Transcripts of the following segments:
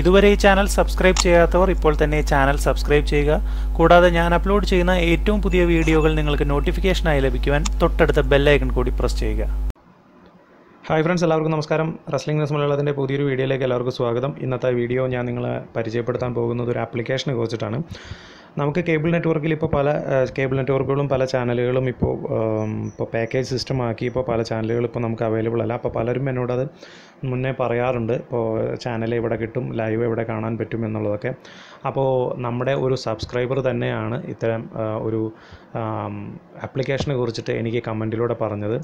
ഇതുവരെ ഈ channel subscribe ചെയ്യാത്തവർ ഇപ്പോൾ തന്നെ ചാനൽ സബ്സ്ക്രൈബ് ചെയ്യുക. കൂടാതെ ഞാൻ അപ്ലോഡ് ചെയ്യുന്ന ഏറ്റവും പുതിയ വീഡിയോകൾ നിങ്ങൾക്ക് നോട്ടിഫിക്കേഷനായി ലഭിക്കുവാൻ തൊട്ടടുത്ത ബെല്ലൈക്കൺ കൂടി പ്രസ് ചെയ്യുക. ഹായ് ഫ്രണ്ട്സ് എല്ലാവർക്കും നമസ്കാരം. റസ്ലിംഗ് ന്യൂസ് മലയാളത്തിന്റെ പുതിയൊരു വീഡിയോയിലേക്ക് എല്ലാവർക്കും സ്വാഗതം. ഇന്നത്തെ വീഡിയോ ഞാൻ നിങ്ങളെ പരിചയപ്പെടുത്താൻ പോകുന്നത് ഒരു ആപ്ലിക്കേഷനെ കുറിച്ചിട്ടാണ്. നമുക്ക് കേബിൾ നെറ്റ്വർക്കിൽ ഇപ്പോൾ പല കേബിൾ നെറ്റ്വർക്കുകളും പല ചാനലുകളും ഇപ്പോൾ ഇപ്പോൾ പാക്കേജ് സിസ്റ്റം ആക്കി ഇപ്പോൾ പല ചാനലുകളും ഇപ്പോൾ നമുക്ക് അവൈലബിൾ അല്ല. അപ്പോൾ പലരും എന്നോട് അത് മുന്നേ പറയാറുണ്ട്. ഇപ്പോൾ ചാനൽ എവിടെ കിട്ടും ലൈവ് എവിടെ കാണാൻ പറ്റും എന്നുള്ളതൊക്കെ. അപ്പോൾ നമ്മുടെ ഒരു സബ്സ്ക്രൈബർ തന്നെയാണ് ഇത്തരം ഒരു ആപ്ലിക്കേഷനെ കുറിച്ചിട്ട് എനിക്ക് കമന്റിലൂടെ പറഞ്ഞത്.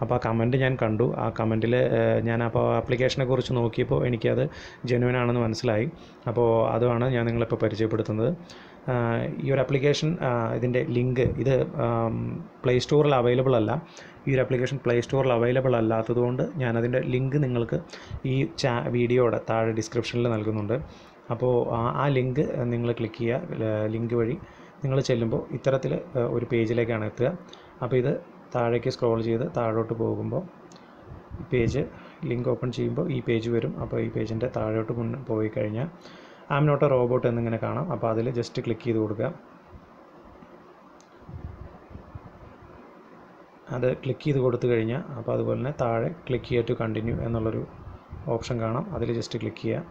അപ്പോൾ ആ കമന്റ് ഞാൻ കണ്ടു. ആ കമന്റിൽ ഞാൻ അപ്പോൾ ആപ്ലിക്കേഷനെ കുറിച്ച് നോക്കിയപ്പോൾ എനിക്കത് ജെനുവൻ ആണെന്ന് മനസ്സിലായി. അപ്പോൾ അതുമാണ് ഞാൻ നിങ്ങളിപ്പോൾ പരിചയപ്പെടുത്തുന്നത്. ഈ ഒരു ആപ്ലിക്കേഷൻ ഇതിന്റെ ലിങ്ക് ഇത് പ്ലേ സ്റ്റോറിൽ അവൈലബിൾ അല്ല. ഈ ഒരു ആപ്ലിക്കേഷൻ പ്ലേ സ്റ്റോറിൽ അവൈലബിൾ അല്ലാത്തതുകൊണ്ട് ഞാനതിന്റെ ലിങ്ക് നിങ്ങൾക്ക് ഈ ചാ വീഡിയോയുടെ താഴെ ഡിസ്ക്രിപ്ഷനിൽ നൽകുന്നുണ്ട്. അപ്പോൾ ആ- ലിങ്ക് നിങ്ങൾ ക്ലിക്ക് ചെയ്യുക ലിങ്ക് വഴി നിങ്ങൾ ചെല്ലുമ്പോൾ ഇത്തരത്തിൽ ഒരു പേജിലേക്കാണ് എത്തുക. അപ്പോൾ ഇത് താഴേക്ക് സ്ക്രോൾ ചെയ്ത് താഴോട്ട് പോകുമ്പോൾ പേജ് ലിങ്ക് ഓപ്പൺ ചെയ്യുമ്പോൾ ഈ പേജ് വരും. അപ്പോൾ ഈ പേജിന്റെ താഴോട്ട് മുൻ പോയി കഴിഞ്ഞാൽ ആം നോട്ട് എ റോബോട്ട് എന്നിങ്ങനെ കാണാം. അപ്പോൾ അതിൽ ജസ്റ്റ് ക്ലിക്ക് ചെയ്ത് കൊടുക്കുക. അത് ക്ലിക്ക് ചെയ്ത് കൊടുത്തു കഴിഞ്ഞാൽ അപ്പോൾ അതുപോലെ തന്നെ താഴെ ക്ലിക്ക് ചെയ്യുക ടു കണ്ടിന്യൂ എന്നുള്ളൊരു ഓപ്ഷൻ കാണാം. അതിൽ ജസ്റ്റ് ക്ലിക്ക് ചെയ്യുക.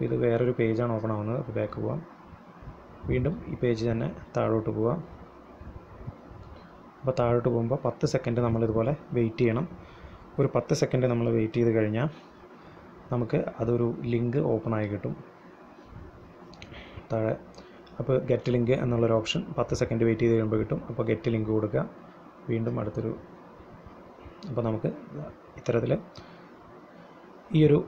ഇത് വേറൊരു പേജാണ് ഓപ്പൺ ആവുന്നത്. അപ്പോൾ ബാക്ക് പോവാം. വീണ്ടും ഈ പേജ് തന്നെ താഴോട്ട് പോവാം. അപ്പോൾ താഴോട്ട് പോകുമ്പോൾ പത്ത് സെക്കൻഡ് നമ്മളിതുപോലെ വെയിറ്റ് ചെയ്യണം. ഒരു പത്ത് സെക്കൻഡ് നമ്മൾ വെയിറ്റ് ചെയ്ത് കഴിഞ്ഞാൽ നമുക്ക് അതൊരു ലിങ്ക് ഓപ്പൺ ആയി കിട്ടും. താഴെ. അപ്പോൾ ഗെറ്റ് ലിങ്ക് എന്നുള്ളൊരു ഓപ്ഷൻ പത്ത് സെക്കൻഡ് വെയിറ്റ് ചെയ്ത് കഴിയുമ്പോൾ കിട്ടും. അപ്പോൾ ഗെറ്റ് ലിങ്ക് കൊടുക്കുക. വീണ്ടും അടുത്തൊരു അപ്പോൾ നമുക്ക് ഇത്തരത്തിൽ ഈ ഒരു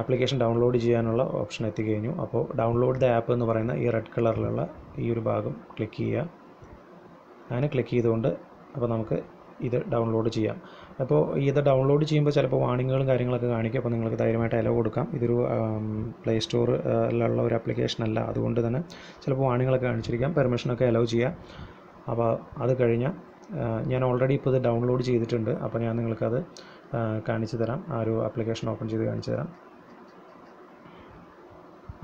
ആപ്ലിക്കേഷൻ ഡൗൺലോഡ് ചെയ്യാനുള്ള ഓപ്ഷൻ എത്തിക്കഴിഞ്ഞു. അപ്പോൾ ഡൗൺലോഡ് ദ ആപ്പ് എന്ന് പറയുന്ന ഈ റെഡ് കളറിലുള്ള ഈ ഒരു ഭാഗം ക്ലിക്ക് ചെയ്യുക. അങ്ങനെ ക്ലിക്ക് ചെയ്തുകൊണ്ട് അപ്പോൾ നമുക്ക് ഇത് ഡൗൺലോഡ് ചെയ്യാം. അപ്പോൾ ഇത് ഡൗൺലോഡ് ചെയ്യുമ്പോൾ ചിലപ്പോൾ വാണിങ്ങുകളും കാര്യങ്ങളൊക്കെ കാണിക്കും. അപ്പോൾ നിങ്ങൾക്ക് ധൈര്യമായിട്ട് അലോ കൊടുക്കാം. ഇതൊരു പ്ലേ സ്റ്റോറിലുള്ള ഒരു ആപ്ലിക്കേഷൻ അല്ല. അതുകൊണ്ട് തന്നെ ചിലപ്പോൾ വാണിങ്ങളൊക്കെ കാണിച്ചിരിക്കാം. പെർമിഷനൊക്കെ അലോ ചെയ്യാം. അപ്പോൾ അത് കഴിഞ്ഞാൽ ഞാൻ ഓൾറെഡി ഇപ്പോൾ ഇത് ഡൗൺലോഡ് ചെയ്തിട്ടുണ്ട്. അപ്പോൾ ഞാൻ നിങ്ങൾക്കത് കാണിച്ചു തരാം. ആ ഒരു ആപ്ലിക്കേഷൻ ഓപ്പൺ ചെയ്ത് കാണിച്ചു തരാം.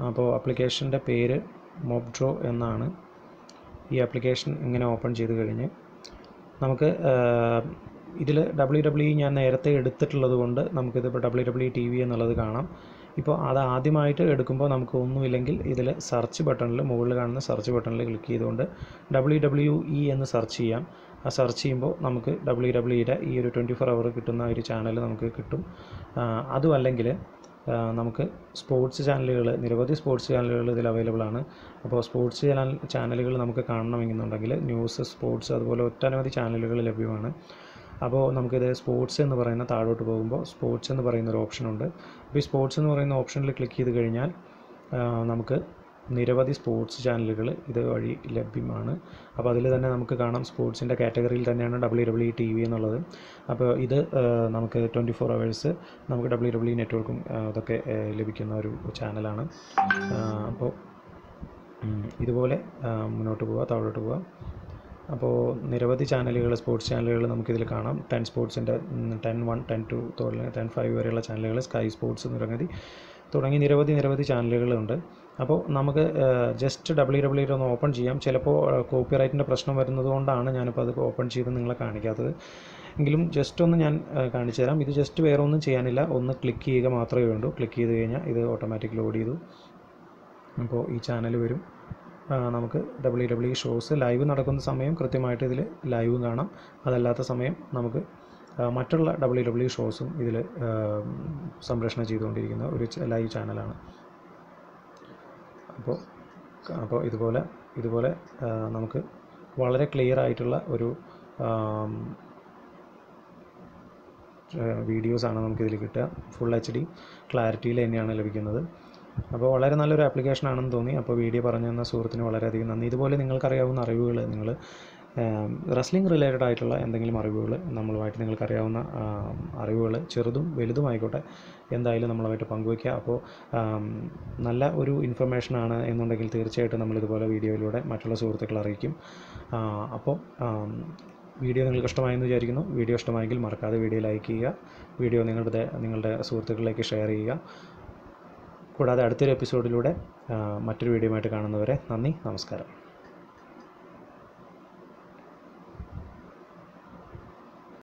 അപ്പോൾ ആപ്ലിക്കേഷന്റെ പേര് മോബ്ഡ്രോ എന്നാണ്. ഈ ആപ്ലിക്കേഷൻ ഇങ്ങനെ ഓപ്പൺ ചെയ്ത് കഴിഞ്ഞ് നമുക്ക് ഇതിൽ ഡബ്ല്യു ഡബ്ല്യു ഞാൻ നേരത്തെ എടുത്തിട്ടുള്ളത് കൊണ്ട് നമുക്കിത് ഇപ്പോൾ ഡബ്ല്യു ഡബ്ല്യു ടി വി എന്നുള്ളത് കാണാം. ഇപ്പോൾ അത് ആദ്യമായിട്ട് എടുക്കുമ്പോൾ നമുക്ക് ഒന്നുമില്ലെങ്കിൽ ഇതിൽ സെർച്ച് ബട്ടണിൽ മുകളിൽ കാണുന്ന സെർച്ച് ബട്ടണിൽ ക്ലിക്ക് ചെയ്തുകൊണ്ട് ഡബ്ല്യു ഡബ്ല്യു ഇ എന്ന് സെർച്ച് ചെയ്യാം. ആ സെർച്ച് ചെയ്യുമ്പോൾ നമുക്ക് ഡബ്ല്യു ഡബ്ല്യുയുടെ ഈ ഒരു ട്വന്റി ഫോർ അവർ കിട്ടുന്ന ഒരു ചാനൽ നമുക്ക് കിട്ടും. അതും അല്ലെങ്കിൽ നമുക്ക് സ്പോർട്സ് ചാനലുകൾ നിരവധി സ്പോർട്സ് ചാനലുകൾ ഇതിൽ അവൈലബിൾ ആണ്. അപ്പോൾ സ്പോർട്സ് ചാനൽ ചാനലുകൾ നമുക്ക് കാണണമെന്നുണ്ടെങ്കിൽ ന്യൂസ് സ്പോർട്സ് അതുപോലെ ഒട്ടനവധി ചാനലുകൾ ലഭ്യമാണ്. അപ്പോൾ നമുക്കിത് സ്പോർട്സ് എന്ന് പറയുന്ന താഴോട്ട് പോകുമ്പോൾ സ്പോർട്സ് എന്ന് പറയുന്ന ഒരു ഓപ്ഷൻ ഉണ്ട്. അപ്പോൾ ഈ സ്പോർട്സ് എന്ന് പറയുന്ന ഓപ്ഷനിൽ ക്ലിക്ക് ചെയ്ത് കഴിഞ്ഞാൽ നമുക്ക് നിരവധി സ്പോർട്സ് ചാനലുകൾ ഇത് വഴി ലഭ്യമാണ്. അപ്പോൾ അതിൽ തന്നെ നമുക്ക് കാണാം സ്പോർട്സിന്റെ കാറ്റഗറിയിൽ തന്നെയാണ് ഡബ്ല്യു ഡബ്ല്യു ടി വി എന്നുള്ളത്. അപ്പോൾ ഇത് നമുക്ക് ട്വന്റി ഫോർ അവേഴ്സ് നമുക്ക് ഡബ്ല്യു ഡബ്ല്യു നെറ്റ്വർക്കും അതൊക്കെ ലഭിക്കുന്ന ഒരു ചാനലാണ്. അപ്പോൾ ഇതുപോലെ മുന്നോട്ട് പോവുക താഴോട്ട് പോവുക അപ്പോൾ നിരവധി ചാനലുകൾ സ്പോർട്സ് ചാനലുകൾ നമുക്കിതിൽ കാണാം. ടെൻ സ്പോർട്സിന്റെ ടെൻ വൺ ടെൻ ടു തുടങ്ങി ടെൻ ഫൈവ് വരെയുള്ള ചാനലുകൾ സ്കൈ സ്പോർട്സ് തുടങ്ങി തുടങ്ങി നിരവധി നിരവധി ചാനലുകളുണ്ട്. അപ്പോൾ നമുക്ക് ജസ്റ്റ് ഡബ്ല്യൂ ഡബ്ല്യൂ ഒന്ന് ഓപ്പൺ ചെയ്യാം. ചിലപ്പോൾ കോപ്പി റൈറ്റിന്റെ പ്രശ്നം വരുന്നത് കൊണ്ടാണ് ഞാനിപ്പോൾ അത് ഓപ്പൺ ചെയ്ത് നിങ്ങളെ കാണിക്കാത്തത്. എങ്കിലും ജസ്റ്റ് ഒന്ന് ഞാൻ കാണിച്ചു തരാം. ഇത് ജസ്റ്റ് വേറെ ഒന്നും ചെയ്യാനില്ല. ഒന്ന് ക്ലിക്ക് ചെയ്യുക മാത്രമേ വേണ്ടൂ. ക്ലിക്ക് ചെയ്ത് കഴിഞ്ഞാൽ ഇത് ഓട്ടോമാറ്റിക് ലോഡ് ചെയ്തു. അപ്പോൾ ഈ ചാനൽ വരും. നമുക്ക് ഡബ്ല്യൂ ഡബ്ല്യൂ ഷോസ് ലൈവ് നടക്കുന്ന സമയം കൃത്യമായിട്ട് ഇതിൽ ലൈവും കാണാം. അതല്ലാത്ത സമയം നമുക്ക് മറ്റുള്ള ഡബ്ല്യൂ ഡബ്ല്യൂ ഷോസും ഇതിൽ സംപ്രേഷണം ചെയ്തുകൊണ്ടിരിക്കുന്ന ഒരു ലൈവ് ചാനലാണ് അപ്പോൾ അപ്പോൾ ഇതുപോലെ ഇതുപോലെ നമുക്ക് വളരെ ക്ലിയർ ആയിട്ടുള്ള ഒരു വീഡിയോസാണ് നമുക്കിതിൽ കിട്ടുക. ഫുൾ എച്ച് ഡി ക്ലാരിറ്റിയിൽ തന്നെയാണ് ലഭിക്കുന്നത്. അപ്പോൾ വളരെ നല്ലൊരു ആപ്ലിക്കേഷൻ ആണെന്ന് തോന്നി. അപ്പോൾ വീഡിയോ പറഞ്ഞു തന്ന സുഹൃത്തിന് വളരെയധികം നന്ദി. ഇതുപോലെ നിങ്ങൾക്കറിയാവുന്ന അറിവുകൾ നിങ്ങൾ റെസ്ലിംഗ് റിലേറ്റഡ് ആയിട്ടുള്ള എന്തെങ്കിലും അറിവുകൾ നമ്മളുമായിട്ട് നിങ്ങൾക്കറിയാവുന്ന അറിവുകൾ ചെറുതും വലുതുമായിക്കോട്ടെ എന്തായാലും നമ്മളുമായിട്ട് പങ്കുവയ്ക്കുക. അപ്പോൾ നല്ല ഒരു ഇൻഫർമേഷനാണ് എന്നുണ്ടെങ്കിൽ തീർച്ചയായിട്ടും നമ്മളിതുപോലെ വീഡിയോയിലൂടെ മറ്റുള്ള സുഹൃത്തുക്കളെ അറിയിക്കും. അപ്പോൾ വീഡിയോ നിങ്ങൾക്ക് ഇഷ്ടമായെന്ന് വിചാരിക്കുന്നു. വീഡിയോ ഇഷ്ടമായെങ്കിൽ മറക്കാതെ വീഡിയോ ലൈക്ക് ചെയ്യുക. വീഡിയോ നിങ്ങളുടെ നിങ്ങളുടെ സുഹൃത്തുക്കളിലേക്ക് ഷെയർ ചെയ്യുക. കൂടാതെ അടുത്തൊരു എപ്പിസോഡിലൂടെ മറ്റൊരു വീഡിയോ ആയിട്ട് കാണുന്നവരെ നന്ദി നമസ്കാരം.